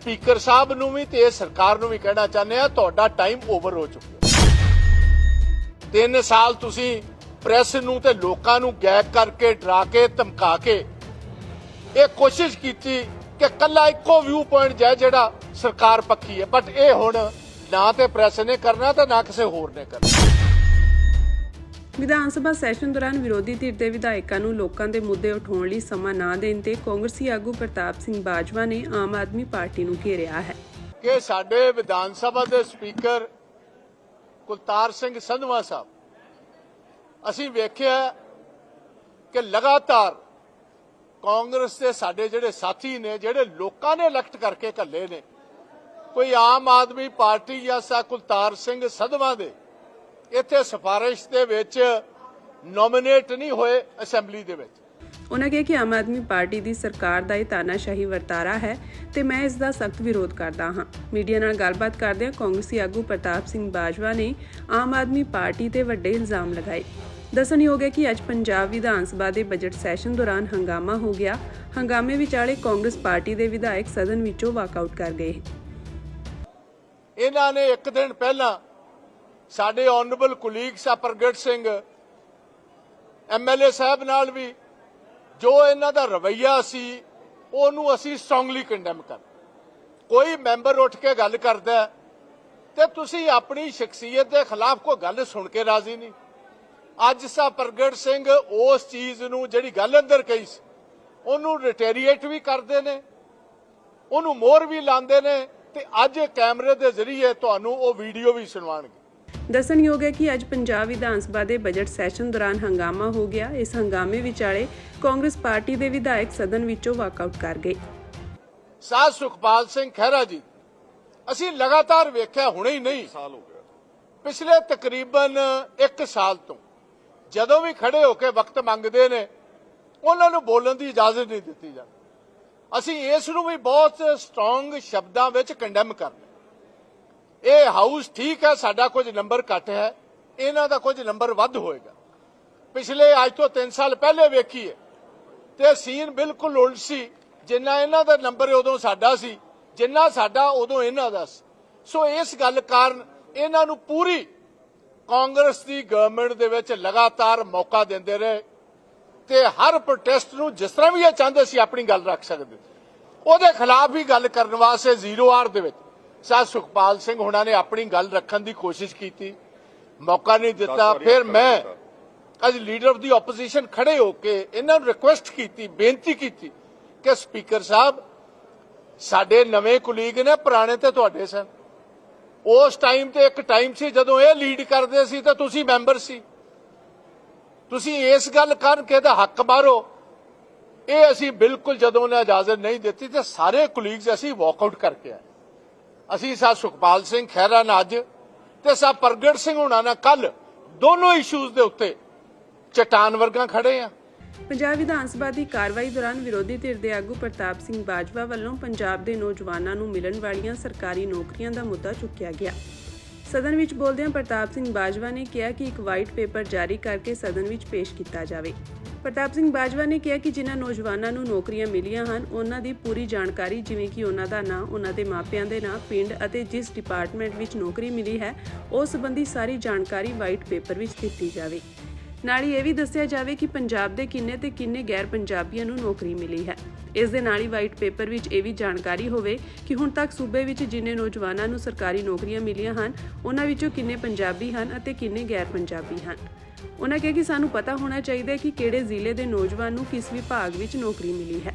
Speaker ਸਾਹਿਬ ਨੂੰ ਵੀ ਤੇ ਸਰਕਾਰ ਨੂੰ ਵੀ ਕਹਿਣਾ ਚਾਹੁੰਦੇ ਆ ਤੁਹਾਡਾ ਟਾਈਮ ਓਵਰ ਹੋ ਚੁੱਕਿਆ। ਤਿੰਨ ਸਾਲ ਤੁਸੀਂ ਪ੍ਰੈਸ ਨੂੰ ਤੇ ਲੋਕਾਂ ਨੂੰ ਗੈਗ ਕਰਕੇ, ਡਰਾ ਕੇ, ਧਮਕਾ ਕੇ ਇਹ ਕੋਸ਼ਿਸ਼ ਕੀਤੀ ਕਿ ਕੱਲਾ ਇੱਕੋ ਵਿਊ ਪੁਆਇੰਟ ਜੈ ਜਿਹੜਾ ਸਰਕਾਰ ਪੱਖੀ ਹੈ। ਬਟ ਇਹ ਹੁਣ ਨਾ ਤੇ ਪ੍ਰੈਸ ਨੇ ਕਰਨਾ ਤੇ ਨਾ ਕਿਸੇ ਹੋਰ ਨੇ ਕਰਨਾ। ਵਿਧਾਨ ਸਭਾ ਸੈਸ਼ਨ ਦੌਰਾਨ ਵਿਰੋਧੀ ਧਿਰ ਦੇ ਵਿਧਾਇਕਾਂ ਨੂੰ ਲੋਕਾਂ ਦੇ ਮੁੱਦੇ ਉਠਾਉਣ ਲਈ ਸਮਾਂ ਨਾ ਦੇਣ ਤੇ ਕਾਂਗਰਸੀ ਆਗੂ ਪ੍ਰਤਾਪ ਸਿੰਘ ਬਾਜਵਾ ਨੇ ਆਮ ਆਦਮੀ ਪਾਰਟੀ ਨੂੰ ਘੇਰਿਆ ਹੈ। ਕਿ ਸਾਡੇ ਵਿਧਾਨ ਸਭਾ ਦੇ ਸਪੀਕਰ ਕੁਲਤਾਰ ਸਿੰਘ ਸੰਧਵਾ ਸਾਹਿਬ, ਅਸੀਂ ਵੇਖਿਆ ਕਿ ਲਗਾਤਾਰ ਕਾਂਗਰਸ ਦੇ ਸਾਡੇ ਜਿਹੜੇ ਸਾਥੀ ਨੇ, ਜਿਹੜੇ ਲੋਕਾਂ ਨੇ ਇਲੈਕਟ ਕਰਕੇ ਘੱਲੇ ਨੇ, ਕੋਈ ਆਮ ਆਦਮੀ ਪਾਰਟੀ ਜਾਂ ਸਾ ਕੁਲਤਾਰ ਸਿੰਘ ਸੰਧਵਾ ਦੇ ਇੱਥੇ ਸਿਫਾਰਿਸ਼ ਦੇ ਵਿੱਚ ਨੋਮੀਨੇਟ ਨਹੀਂ ਹੋਏ ਅਸੈਂਬਲੀ ਦੇ ਵਿੱਚ। ਉਹਨਾਂ ਕਿਹਾ ਕਿ ਆਮ ਆਦਮੀ ਪਾਰਟੀ ਦੀ ਸਰਕਾਰ ਦਾ ਇਹ ਤਾਨਾਸ਼ਾਹੀ ਵਰਤਾਰਾ ਹੈ ਤੇ ਮੈਂ ਇਸ ਦਾ ਸਖਤ ਵਿਰੋਧ ਕਰਦਾ ਹਾਂ। ਮੀਡੀਆ ਨਾਲ ਗੱਲਬਾਤ ਕਰਦਿਆਂ ਕਾਂਗਰਸੀ ਆਗੂ ਪ੍ਰਤਾਪ ਸਿੰਘ ਬਾਜਵਾ ਨੇ ਆਮ ਆਦਮੀ ਪਾਰਟੀ ਤੇ ਵੱਡੇ ਇਲਜ਼ਾਮ ਲਗਾਏ। ਦੱਸਣਯੋਗ ਹੈ ਕਿ ਅੱਜ ਪੰਜਾਬ ਵਿਧਾਨ ਸਭਾ ਦੇ ਬਜਟ ਸੈਸ਼ਨ ਦੌਰਾਨ ਹੰਗਾਮਾ ਹੋ ਗਿਆ। ਹੰਗਾਮੇ ਵਿਚਾਲੇ ਕਾਂਗਰਸ ਪਾਰਟੀ ਦੇ ਵਿਧਾਇਕ ਸਦਨ ਵਿੱਚੋਂ ਵਾਕਆਊਟ ਕਰ ਗਏ। ਇਹਨਾਂ ਨੇ ਇੱਕ ਦਿਨ ਪਹਿਲਾਂ ਸਾਡੇ ਆਨਰੇਬਲ ਕੁਲੀਗ ਸਾ ਪ੍ਰਗਟ ਸਿੰਘ ਐਮਐਲਏ ਸਾਹਿਬ ਨਾਲ ਵੀ ਜੋ ਇਹਨਾਂ ਦਾ ਰਵਈਆ ਸੀ ਉਹਨੂੰ ਅਸੀਂ ਸਟਰੋਂਗਲੀ ਕੰਡੈਮ ਕਰ ਕੋਈ ਮੈਂਬਰ ਉੱਠ ਕੇ ਗੱਲ ਕਰਦਾ ਹੈ, ਤੇ ਤੁਸੀਂ ਆਪਣੀ ਸ਼ਖਸੀਅਤ ਦੇ ਖਿਲਾਫ ਕੋਈ ਗੱਲ ਸੁਣ ਕੇ ਰਾਜ਼ੀ ਨਹੀਂ। ਅੱਜ ਸਾ ਪ੍ਰਗਟ ਸਿੰਘ ਉਸ ਚੀਜ਼ ਨੂੰ ਜਿਹੜੀ ਗੱਲ ਅੰਦਰ ਕਹੀ ਸੀ ਉਹਨੂੰ ਰਿਟੈਰੀਏਟ ਵੀ ਕਰਦੇ ਨੇ ਉਹਨੂੰ ਮੋਹਰ ਵੀ ਲਾਉਂਦੇ ਨੇ ਤੇ ਅੱਜ ਕੈਮਰੇ ਦੇ ਜ਼ਰੀਏ ਤੁਹਾਨੂੰ ਉਹ ਵੀਡੀਓ ਵੀ ਸੁਣਵਾਉਣਗੇ। ਦੱਸਣਯੋਗ ਹੈ ਕਿ ਅੱਜ ਪੰਜਾਬ ਵਿਧਾਨ ਸਭਾ ਦੇ ਬਜਟ ਸੈਸ਼ਨ ਦੌਰਾਨ ਹੰਗਾਮਾ ਹੋ ਗਿਆ। ਇਸ ਹੰਗਾਮੇ ਵਿਚਾਲੇ ਕਾਂਗਰਸ ਪਾਰਟੀ ਦੇ ਵਿਧਾਇਕ ਸਦਨ ਵਿੱਚੋਂ ਵਾਕਆਊਟ ਕਰ ਗਏ। ਸਾਧ ਸੁਖਪਾਲ ਸਿੰਘ ਖਹਿਰਾ ਜੀ ਅਸੀਂ ਲਗਾਤਾਰ ਵੇਖਿਆ ਹੁਣੇ ਹੀ ਨਹੀਂ। ਸਾਲ ਹੋ ਗਿਆ। ਪਿਛਲੇ ਤਕਰੀਬਨ 1 ਸਾਲ ਤੋਂ ਜਦੋਂ ਵੀ ਖੜੇ ਹੋ ਕੇ ਵਕਤ ਮੰਗਦੇ ਨੇ ਉਹਨਾਂ ਨੂੰ ਬੋਲਣ ਦੀ ਇਜਾਜ਼ਤ ਨਹੀਂ ਦਿੱਤੀ ਜਾਂਦੀ। ਅਸੀਂ ਇਸ ਨੂੰ ਵੀ ਬਹੁਤ ਸਟਰੋਂਗ ਸ਼ਬਦਾਂ ਵਿੱਚ ਕੰਡੈਮ ਕਰਨਾ ਇਹ ਹਾਊਸ ਠੀਕ ਹੈ, ਸਾਡਾ ਕੁਝ ਨੰਬਰ ਘੱਟ ਹੈ, ਇਹਨਾਂ ਦਾ ਕੁਝ ਨੰਬਰ ਵੱਧ ਹੋਏਗਾ। ਪਿਛਲੇ ਅੱਜ ਤੋਂ 3 ਸਾਲ ਪਹਿਲੇ ਵੇਖੀਏ, ਤੇ ਸੀਨ ਬਿਲਕੁਲ ਉਲਟ ਸੀ। ਜਿੰਨਾ ਇਹਨਾਂ ਦਾ ਨੰਬਰ ਉਦੋਂ ਸਾਡਾ ਸੀ, ਜਿੰਨਾ ਸਾਡਾ, ਉਦੋਂ ਇਹਨਾਂ ਦਾ ਸੀ। ਸੋ ਇਸ ਗੱਲ ਕਾਰਨ ਇਹਨਾਂ ਨੂੰ ਪੂਰੀ ਕਾਂਗਰਸ ਦੀ ਗਵਰਨਮੈਂਟ ਦੇ ਵਿੱਚ ਲਗਾਤਾਰ ਮੌਕਾ ਦਿੰਦੇ ਰਹੇ ਤੇ ਹਰ ਪ੍ਰੋਟੈਸਟ ਨੂੰ ਜਿਸ ਤਰ੍ਹਾਂ ਵੀ ਇਹ ਚਾਹੁੰਦੇ ਸੀ, ਆਪਣੀ ਗੱਲ ਰੱਖ ਸਕਦੇ। ਉਹਦੇ ਖਿਲਾਫ ਵੀ ਗੱਲ ਕਰਨ ਵਾਸਤੇ ਜ਼ੀਰੋ ਆਰ ਦੇ ਵਿੱਚ। ਸਾਹ ਸੁਖਪਾਲ ਸਿੰਘ ਹੁਣਾਂ ਨੇ ਆਪਣੀ ਗੱਲ ਰੱਖਣ ਦੀ ਕੋਸ਼ਿਸ਼ ਕੀਤੀ। ਮੌਕਾ ਨਹੀਂ ਦਿੱਤਾ। ਫਿਰ ਮੈਂ ਅੱਜ ਲੀਡਰ ਆਫ ਦੀ ਆਪੋਜੀਸ਼ਨ ਖੜੇ ਹੋ ਕੇ ਇਹਨਾਂ ਨੂੰ ਰਿਕੁਐਸਟ ਕੀਤੀ ਬੇਨਤੀ ਕੀਤੀ ਕਿ ਸਪੀਕਰ ਸਾਹਿਬ ਸਾਡੇ ਨਵੇਂ ਕੁਲੀਗ ਨੇ ਪੁਰਾਣੇ ਤੇ ਤੁਹਾਡੇ ਸਨ। ਉਸ ਟਾਈਮ ਤੇ ਇੱਕ ਟਾਈਮ ਸੀ ਜਦੋਂ ਇਹ ਲੀਡ ਕਰਦੇ ਸੀ ਤਾਂ ਤੁਸੀਂ ਮੈਂਬਰ ਸੀ। ਤੁਸੀਂ ਇਸ ਗੱਲ ਕਰਕੇ ਤਾਂ ਹੱਕ ਮਾਰੋ। ਇਹ ਅਸੀਂ ਬਿਲਕੁਲ ਜਦੋਂ ਨੇ ਇਜਾਜ਼ਤ ਨਹੀਂ ਦਿੱਤੀ ਤੇ ਸਾਰੇ ਕੁਲੀਗਸ ਅਸੀਂ ਵਾਕਆਊਟ ਕਰਕੇ ਆਏ। ਅਸੀਂ ਸਾ ਸੁਖਪਾਲ ਸਿੰਘ ਖਹਿਰਾ ਨਾਲ ਅੱਜ ਤੇ ਸਾ ਪ੍ਰਗਟ ਸਿੰਘ ਹੁਣਾਂ ਨਾਲ ਕੱਲ ਦੋਨੋਂ ਇਸ਼ੂਜ਼ ਦੇ ਉੱਤੇ ਚਟਾਨ ਵਰਗਾ ਖੜੇ ਆ। ਪੰਜਾਬ ਵਿਧਾਨ ਸਭਾ ਦੀ ਕਾਰਵਾਈ ਦੌਰਾਨ ਵਿਰੋਧੀ ਧਿਰ ਦੇ ਆਗੂ ਪ੍ਰਤਾਪ ਸਿੰਘ ਬਾਜਵਾ ਵੱਲੋਂ ਪੰਜਾਬ ਦੇ ਨੌਜਵਾਨਾਂ ਨੂੰ ਮਿਲਣ ਵਾਲੀਆਂ ਸਰਕਾਰੀ ਨੌਕਰੀਆਂ ਦਾ ਮੁੱਦਾ ਚੁੱਕਿਆ ਗਿਆ। ਸਦਨ ਵਿੱਚ ਬੋਲਦਿਆਂ ਪ੍ਰਤਾਪ ਸਿੰਘ ਬਾਜਵਾ ਨੇ ਕਿਹਾ ਕਿ ਇੱਕ ਵਾਈਟ ਪੇਪਰ ਜਾਰੀ ਕਰਕੇ ਸਦਨ ਵਿੱਚ ਪੇਸ਼ ਕੀਤਾ ਜਾਵੇ। ਪ੍ਰਤਾਪ ਸਿੰਘ ਬਾਜਵਾ ਨੇ ਕਿਹਾ ਕਿ ਜਿਨ੍ਹਾਂ ਨੌਜਵਾਨਾਂ ਨੂੰ ਨੌਕਰੀਆਂ ਮਿਲੀਆਂ ਹਨ, ਉਹਨਾਂ ਦੀ ਪੂਰੀ ਜਾਣਕਾਰੀ ਜਿਵੇਂ ਕਿ ਉਹਨਾਂ ਦਾ ਨਾਂ, ਉਹਨਾਂ ਦੇ ਮਾਪਿਆਂ ਦੇ ਨਾਂ, ਪਿੰਡ ਅਤੇ ਜਿਸ ਡਿਪਾਰਟਮੈਂਟ ਵਿੱਚ ਨੌਕਰੀ ਮਿਲੀ ਹੈ, ਉਸ ਸੰਬੰਧੀ ਸਾਰੀ ਜਾਣਕਾਰੀ ਵਾਈਟ ਪੇਪਰ ਵਿੱਚ ਦਿੱਤੀ ਜਾਵੇ। ਨਾਲ ਹੀ ਇਹ ਵੀ ਦੱਸਿਆ ਜਾਵੇ ਕਿ ਪੰਜਾਬ ਦੇ ਕਿੰਨੇ ਤੇ ਕਿੰਨੇ ਗੈਰ ਪੰਜਾਬੀਆਂ ਨੂੰ ਨੌਕਰੀ ਮਿਲੀ ਹੈ। ਇਸ ਦੇ ਨਾਲ ਹੀ ਵਾਈਟ ਪੇਪਰ ਵਿੱਚ ਇਹ ਵੀ ਜਾਣਕਾਰੀ ਹੋਵੇ ਕਿ ਹੁਣ ਤੱਕ ਸੂਬੇ ਵਿੱਚ ਜਿੰਨੇ ਨੌਜਵਾਨਾਂ ਨੂੰ ਸਰਕਾਰੀ ਨੌਕਰੀਆਂ ਮਿਲੀਆਂ ਹਨ, ਉਹਨਾਂ ਵਿੱਚੋਂ ਕਿੰਨੇ ਪੰਜਾਬੀ ਹਨ ਅਤੇ ਕਿੰਨੇ ਗੈਰ ਪੰਜਾਬੀ ਹਨ। ਉਹਨਾਂ ਕਿਹਾ ਕਿ ਸਾਨੂੰ ਪਤਾ ਹੋਣਾ ਚਾਹੀਦਾ ਹੈ ਕਿ ਕਿਹੜੇ ਜ਼ਿਲ੍ਹੇ ਦੇ ਨੌਜਵਾਨ ਨੂੰ ਕਿਸ ਵਿਭਾਗ ਵਿੱਚ ਨੌਕਰੀ ਮਿਲੀ ਹੈ।